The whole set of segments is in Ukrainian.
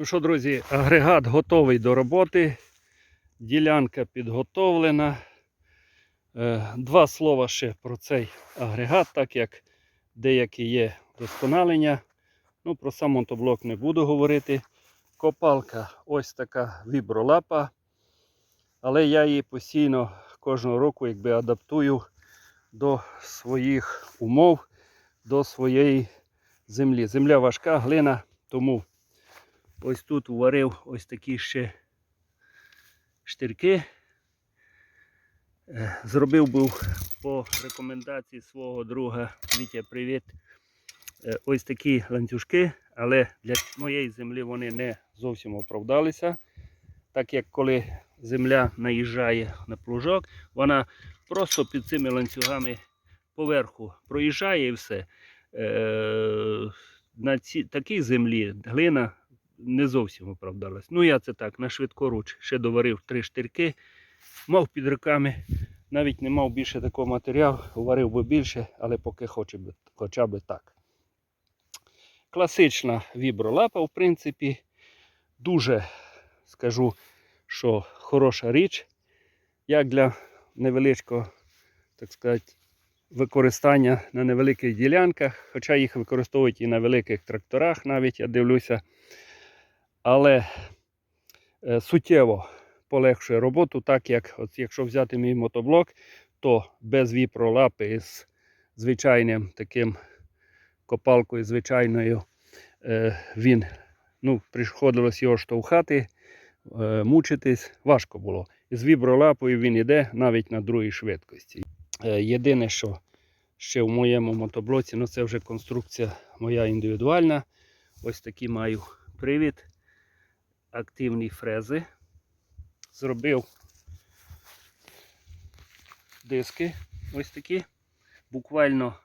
Ну що, друзі, агрегат готовий до роботи. Ділянка підготовлена. Е, Два слова ще про цей агрегат, так як деякі є вдосконалення. Ну, про сам мотоблок не буду говорити. Копалка ось така вібролапа. Але я її постійно кожного року якби адаптую до своїх умов, до своєї землі. Земля важка, глина, тому ось тут варив ось такі ще штирки. Е, Зробив був по рекомендації свого друга Вітя, привіт. е, Ось такі ланцюжки, але для моєї землі вони не зовсім оправдалися. Так як коли земля наїжджає на плужок, вона просто під цими ланцюгами поверху проїжджає і все. Е, на ці, такій землі глина не зовсім оправдалась. Ну, я це так, на швидкоруч ще доварив три штирки, мав під руками, навіть не мав більше такого матеріалу, варив би більше, але поки хоча б, хоча б так. Класична вібролапа, в принципі, дуже скажу, що хороша річ, як для невеличкого, так сказати, використання на невеликих ділянках, хоча їх використовують і на великих тракторах, навіть я дивлюся. Але е, суттєво полегшує роботу, так як от якщо взяти мій мотоблок, то без віпролапи з звичайним таким копалкою, звичайною, е, він ну, приходилось його штовхати, е, мучитись, важко було. З вібролапою він йде навіть на другій швидкості. Єдине, що ще в моєму мотоблоці, ну це вже конструкція моя індивідуальна. Ось такі маю привід, активні фрези. Зробив диски ось такі. Буквально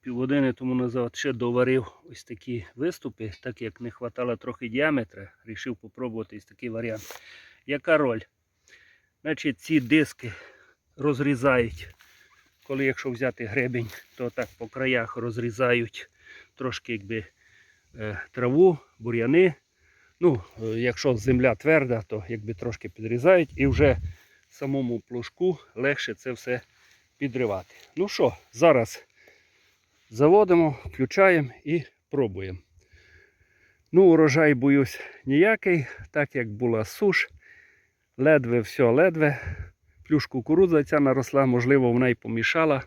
півгодини тому назад ще доварив ось такі виступи, так як не вистачало трохи діаметра, вирішив спробувати ось такий варіант. Яка роль? Значить, ці диски розрізають, коли якщо взяти гребень, то так по краях розрізають трошки якби е, траву, бур'яни. Ну, е, якщо земля тверда, то якби трошки підрізають і вже самому плужку легше це все підривати. Ну що, зараз заводимо, включаємо і пробуємо. Ну, урожай боюсь ніякий, так як була суш, ледве все, ледве. Плюш кукурудза ця наросла, можливо, вона й помішала.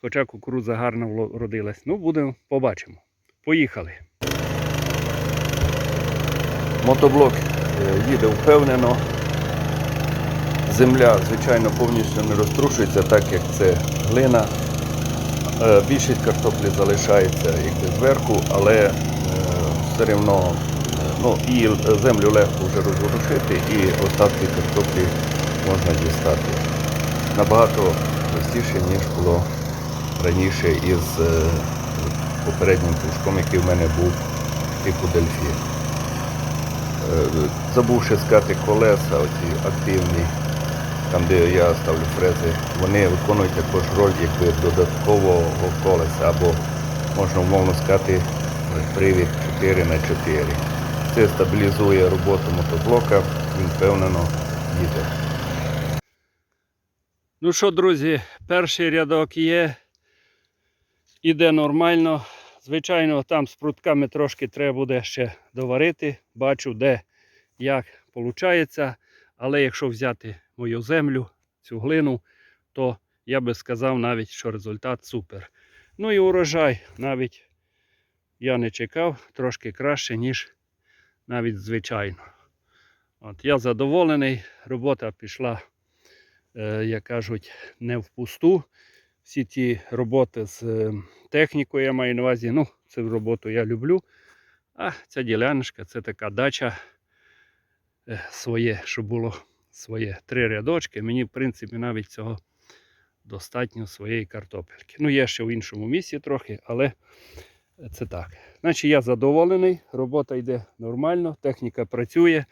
Хоча кукурудза гарно вло- родилась. Ну, будемо, побачимо. Поїхали. Мотоблок е, їде впевнено. Земля, звичайно, повністю не розтрушується, так як це глина. Е, Більшість картоплі залишається якби зверху, але е, все одно ну, і землю легко вже розворушити, і остатки картоплі можна дістати. Набагато простіше, ніж було раніше із попереднім пушком, який в мене був типу дельфін. Е, Забув ще сказати колеса, оці активні, там де я ставлю фрези, вони виконують також роль якби додаткового колеса, або можна умовно сказати привід 4 на 4 Це стабілізує роботу мотоблока, він впевнено їде. Ну що, друзі, перший рядок є. Іде нормально. Звичайно, там з прутками трошки треба буде ще доварити. Бачу, де як виходить. Але якщо взяти мою землю, цю глину, то я би сказав навіть, що результат супер. Ну і урожай навіть я не чекав, трошки краще, ніж навіть звичайно. От, я задоволений, робота пішла, е, як кажуть, не впусту. Всі ті роботи з е, технікою я маю на увазі. Ну, цю роботу я люблю. А ця діляночка це така дача е, своє, щоб було своє три рядочки. Мені, в принципі, навіть цього достатньо своєї картопельки. Ну, є ще в іншому місці трохи, але це так. Значить, я задоволений, робота йде нормально, техніка працює.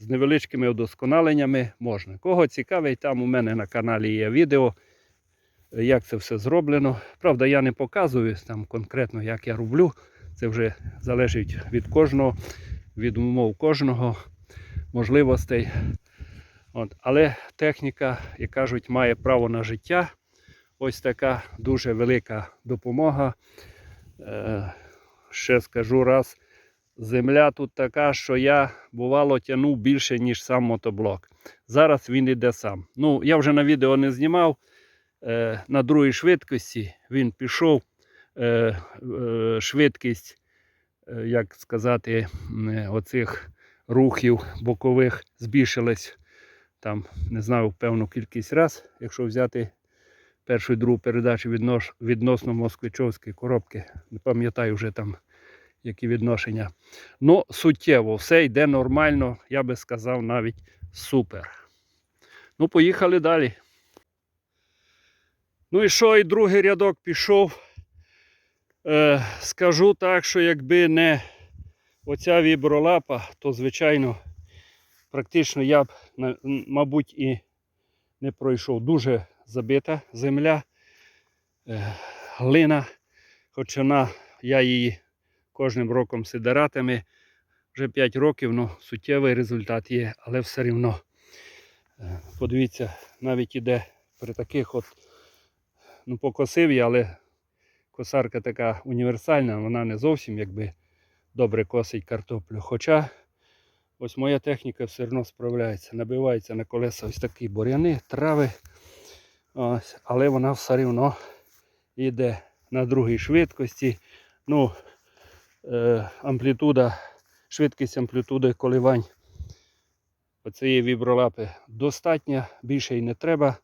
З невеличкими удосконаленнями можна. Кого цікавить, там у мене на каналі є відео, як це все зроблено. Правда, я не показую там конкретно, як я роблю. Це вже залежить від кожного, від умов кожного, можливостей. От. Але техніка, як кажуть, має право на життя. Ось така дуже велика допомога. Е, ще скажу раз, земля тут така, що я бувало тягнув більше, ніж сам мотоблок. Зараз він іде сам. Ну, я вже на відео не знімав. Е, на другій швидкості він пішов. Е, е, швидкість, як сказати, оцих рухів бокових збільшилась там, не знаю, певну кількість раз, якщо взяти першу і другу передачу відносно москвичовської коробки. Не пам'ятаю вже там які відношення. Ну, суттєво, все йде нормально, я би сказав, навіть супер. Ну, поїхали далі. Ну і що, і другий рядок пішов. Е, скажу так, що якби не оця вібролапа, то звичайно, практично я б, мабуть, і не пройшов. Дуже забита земля, е, глина, хоч вона, я її кожним роком сидератами. Вже 5 років, ну, суттєвий результат є, але все рівно. Е, Подивіться, навіть іде при таких от, ну, покосив я, але косарка така універсальна, вона не зовсім якби добре косить картоплю. Хоча ось моя техніка все одно справляється. Набивається на колеса ось такі буряни, трави. Ось, але вона все одно йде на другій швидкості. Ну, е, амплітуда, швидкість амплітуди коливань оцієї вібролапи достатня, більше й не треба.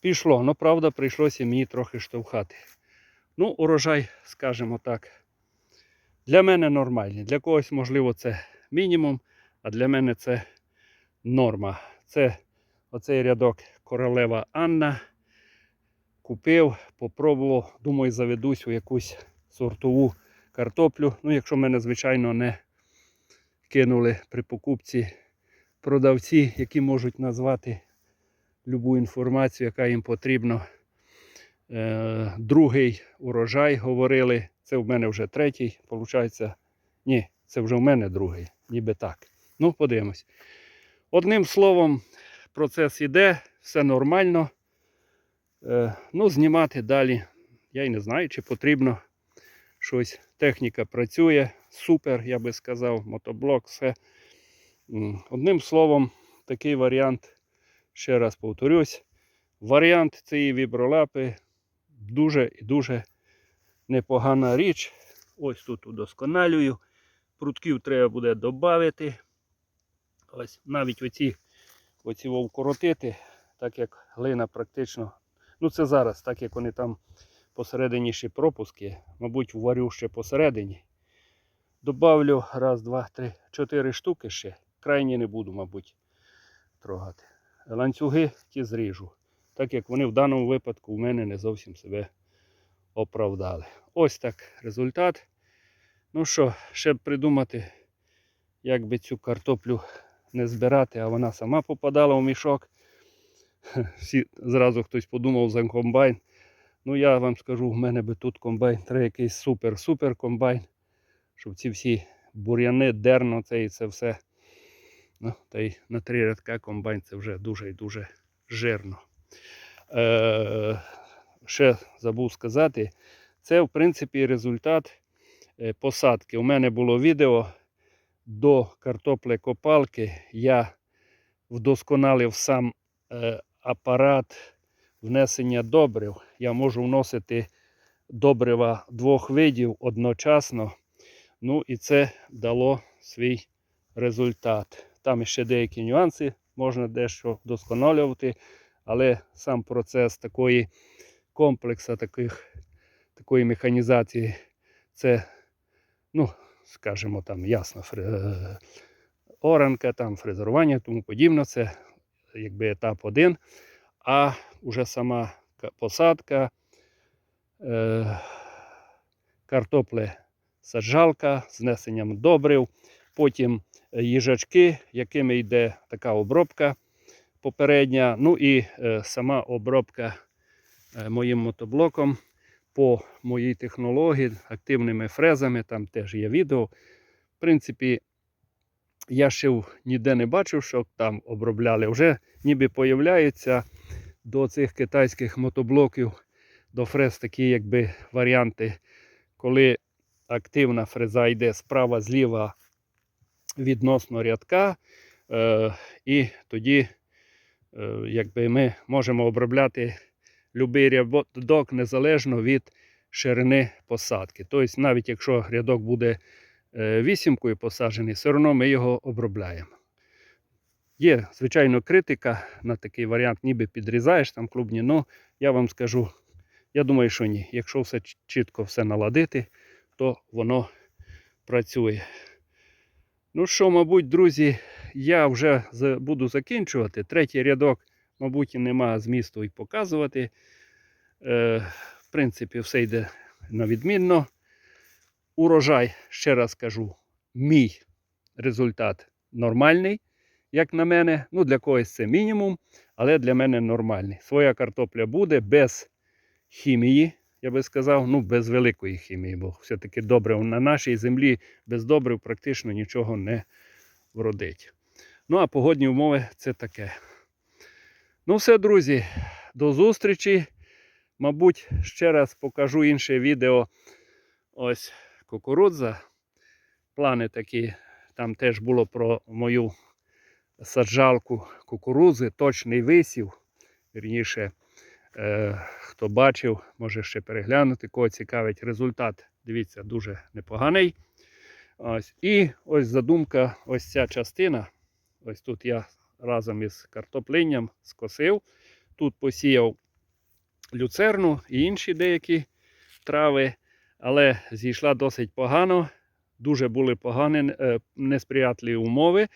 Пішло, ну правда, прийшлося мені трохи штовхати. Ну, урожай, скажімо так, для мене нормальний. Для когось, можливо, це мінімум, а для мене це норма. Це оцей рядок королева Анна. Купив, попробував, думаю, заведусь у якусь сортову картоплю. Ну, якщо мене, звичайно, не кинули при покупці продавці, які можуть назвати любу інформацію, яка їм потрібна. Е, другий урожай говорили. Це в мене вже третій, виходить. Ні, це вже в мене другий, ніби так. Ну, подивимось. Одним словом, процес іде, все нормально. Е, ну, знімати далі. Я й не знаю, чи потрібно щось. Техніка працює, супер, я би сказав, мотоблок, все. Одним словом, такий варіант, ще раз повторюсь, варіант цієї вібролапи дуже і дуже непогана річ. Ось тут удосконалюю. Прутків треба буде додати. Ось навіть оці, оці вкоротити, так як глина практично. Ну це зараз, так як вони там посередині ще пропуски, мабуть, варю ще посередині. Добавлю раз, два, три, чотири штуки ще. Крайні не буду, мабуть, трогати. Ланцюги ті зріжу. Так як вони в даному випадку у мене не зовсім себе оправдали. Ось так результат. Ну що, ще придумати, як би цю картоплю не збирати, а вона сама попадала в мішок. Всі, зразу хтось подумав за комбайн. Ну я вам скажу, в мене би тут комбайн, треба якийсь супер-супер комбайн, щоб ці всі бур'яни, дерно, це і це все. Ну, та й на три рядка комбайн це вже дуже і дуже жирно. Е, ще забув сказати, це в принципі результат е, посадки. У мене було відео до картоплі-копалки. Я вдосконалив сам е, апарат внесення добрив. Я можу вносити добрива двох видів одночасно. Ну і це дало свій результат. Там ще деякі нюанси, можна дещо вдосконалювати, але сам процес такої комплексу, таких, такої механізації, це, ну, скажімо, там ясно, е, оранка, там фрезерування, тому подібне. Це якби етап один. А вже сама посадка, е, картопле саджалка з внесенням добрив, потім їжачки, якими йде така обробка попередня. Ну і е, сама обробка е, моїм мотоблоком по моїй технології, активними фрезами, там теж є відео. В принципі, я ще ніде не бачив, що там обробляли. Вже ніби появляються до цих китайських мотоблоків, до фрез такі якби варіанти, коли активна фреза йде справа зліва відносно рядка. Е, і тоді е, якби ми можемо обробляти будь-який рядок незалежно від ширини посадки. Тобто, навіть якщо рядок буде е, вісімкою посаджений, все одно ми його обробляємо. Є, звичайно, критика на такий варіант, ніби підрізаєш там клубні, але я вам скажу, я думаю, що ні. Якщо все чітко все наладити, то воно працює. Ну що, мабуть, друзі, я вже буду закінчувати. Третій рядок, мабуть, і нема змісту і показувати. Е, в принципі, все йде на відмінно. Урожай, ще раз кажу, мій результат нормальний, як на мене. Ну, для когось це мінімум, але для мене нормальний. Своя картопля буде без хімії, я би сказав, ну, без великої хімії, бо все-таки добре на нашій землі без добрив практично нічого не вродить. Ну, а погодні умови це таке. Ну, все, друзі, до зустрічі. Мабуть, ще раз покажу інше відео. Ось кукурудза. Плани такі. Там теж було про мою саджалку кукурудзи, точний висів. Вірніше, хто бачив, може ще переглянути, кого цікавить результат. Дивіться, дуже непоганий. Ось. І ось задумка, ось ця частина. Ось тут я разом із картоплинням скосив. Тут посіяв люцерну і інші деякі трави, але зійшла досить погано. Дуже були погані, е, несприятливі умови.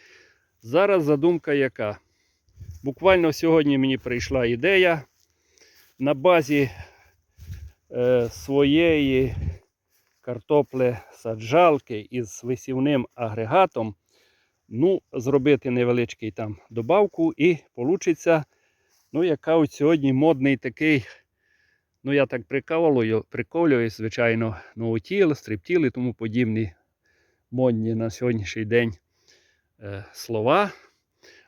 Зараз задумка яка? Буквально сьогодні мені прийшла ідея на базі е, своєї картопле саджалки із висівним агрегатом. Ну, зробити невеличкий там добавку і вийде, ну, яка от сьогодні модний такий, ну я так приколюю, приколююсь, звичайно, ноутіл, стриптіл і тому подібні модні на сьогоднішній день е, слова.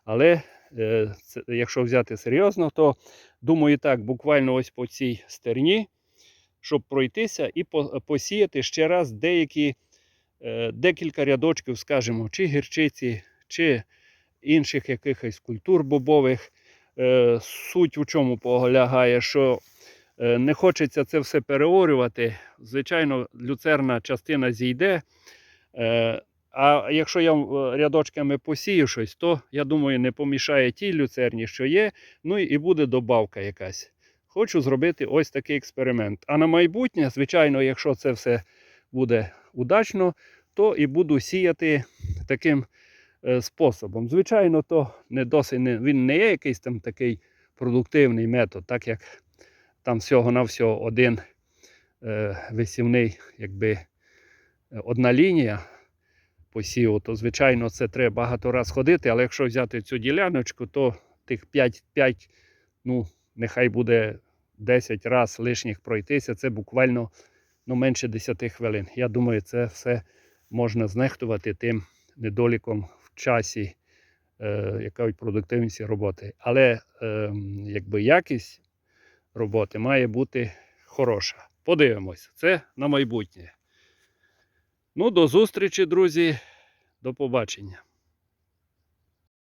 Але е, це, якщо взяти серйозно, то думаю так, буквально ось по цій стерні, щоб пройтися і посіяти ще раз деякі, е, декілька рядочків, скажімо, чи гірчиці, чи інших якихось культур бобових. Е, Суть у чому полягає, що е, не хочеться це все переорювати. Звичайно, люцерна частина зійде. А якщо я е, рядочками посію щось, то я думаю, не помішає тій люцерні, що є. Ну і буде добавка якась. Хочу зробити ось такий експеримент. А на майбутнє, звичайно, якщо це все буде удачно, то і буду сіяти таким е, способом. Звичайно, то не досить він не є якийсь там такий продуктивний метод, так як там всього-навсього один е, висівний, якби е, одна лінія посіву, то звичайно це треба багато раз ходити, але якщо взяти цю діляночку, то тих 5, 5 ну, нехай буде 10 раз лишніх пройтися, це буквально ну, менше 10 хвилин. Я думаю, це все можна знехтувати тим недоліком в часі, е, яка продуктивність роботи. Але е, якби якість роботи має бути хороша. Подивимось, це на майбутнє. Ну, до зустрічі, друзі. До побачення.